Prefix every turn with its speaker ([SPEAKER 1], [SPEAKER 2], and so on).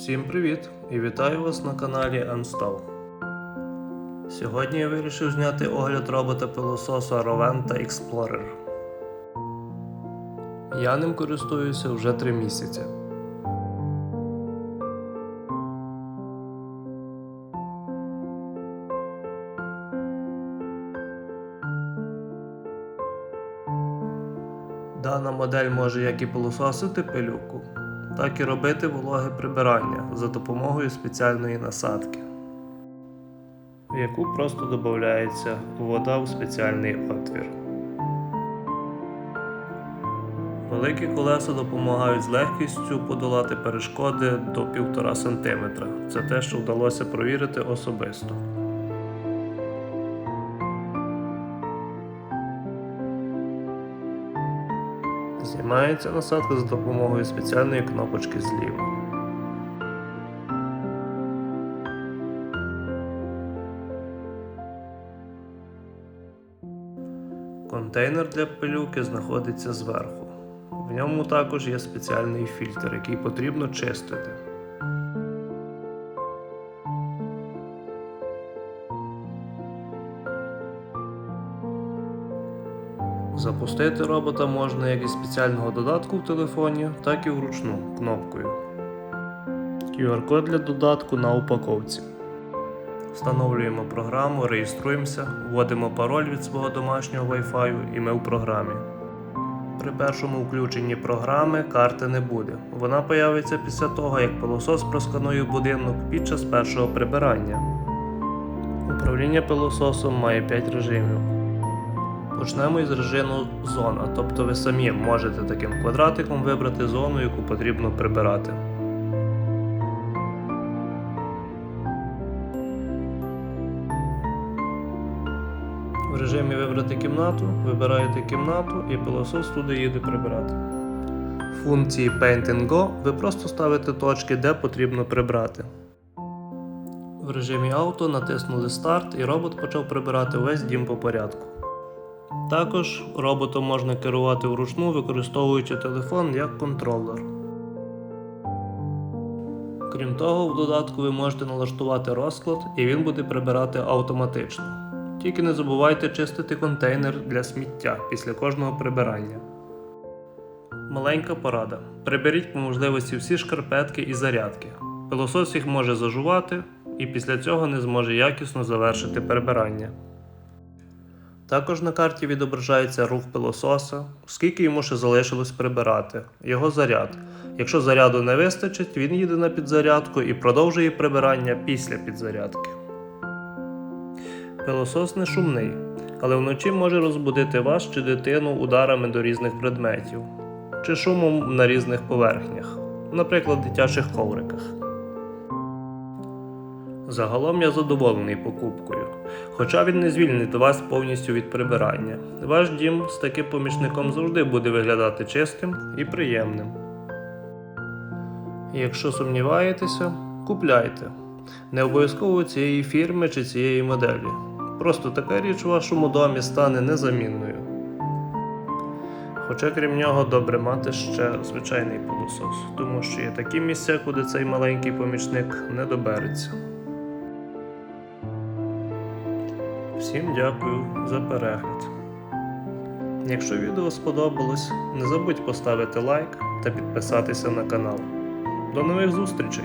[SPEAKER 1] Всім привіт і вітаю вас на каналі Unstall. Сьогодні я вирішив зняти огляд робота пилососу Roventa Explorer. Я ним користуюся вже 3 місяці. Дана модель може як і пилососити пилюку, так і робити вологе прибирання за допомогою спеціальної насадки, в яку просто додається вода у спеціальний отвір. Великі колеса допомагають з легкістю подолати перешкоди до 1,5 см. Це те, що вдалося провірити особисто. Знімається насадка за допомогою спеціальної кнопочки зліва. Контейнер для пилюки знаходиться зверху. В ньому також є спеціальний фільтр, який потрібно чистити. Запустити робота можна як із спеціального додатку в телефоні, так і вручну кнопкою. QR-код для додатку на упаковці. Встановлюємо програму, реєструємося, вводимо пароль від свого домашнього Wi-Fi і ми в програмі. При першому включенні програми карти не буде. Вона появиться після того, як пилосос просканує будинок під час першого прибирання. Управління пилососом має 5 режимів. Почнемо із режиму зона, тобто ви самі можете таким квадратиком вибрати зону, яку потрібно прибирати. В режимі вибрати кімнату, вибираєте кімнату і пилосос туди їде прибирати. В функції Paint and Go ви просто ставите точки, де потрібно прибрати. В режимі авто натиснули старт і робот почав прибирати весь дім по порядку. Також роботом можна керувати вручну, використовуючи телефон як контролер. Крім того, в додатку ви можете налаштувати розклад і він буде прибирати автоматично. Тільки не забувайте чистити контейнер для сміття після кожного прибирання. Маленька порада. Приберіть по можливості всі шкарпетки і зарядки. Пилосос їх може зажувати і після цього не зможе якісно завершити прибирання. Також на карті відображається рух пилососа, скільки йому ще залишилось прибирати, його заряд. Якщо заряду не вистачить, він їде на підзарядку і продовжує прибирання після підзарядки. Пилосос не шумний, але вночі може розбудити вас чи дитину ударами до різних предметів чи шумом на різних поверхнях, наприклад, дитячих ковриках. Загалом я задоволений покупкою, хоча він не звільнить вас повністю від прибирання. Ваш дім з таким помічником завжди буде виглядати чистим і приємним. Якщо сумніваєтеся, купляйте. Не обов'язково цієї фірми чи цієї моделі. Просто така річ у вашому домі стане незамінною. Хоча крім нього добре мати ще звичайний пилосос, тому що є такі місця, куди цей маленький помічник не добереться. Всім дякую за перегляд. Якщо відео сподобалось, не забудь поставити лайк та підписатися на канал. До нових зустрічей!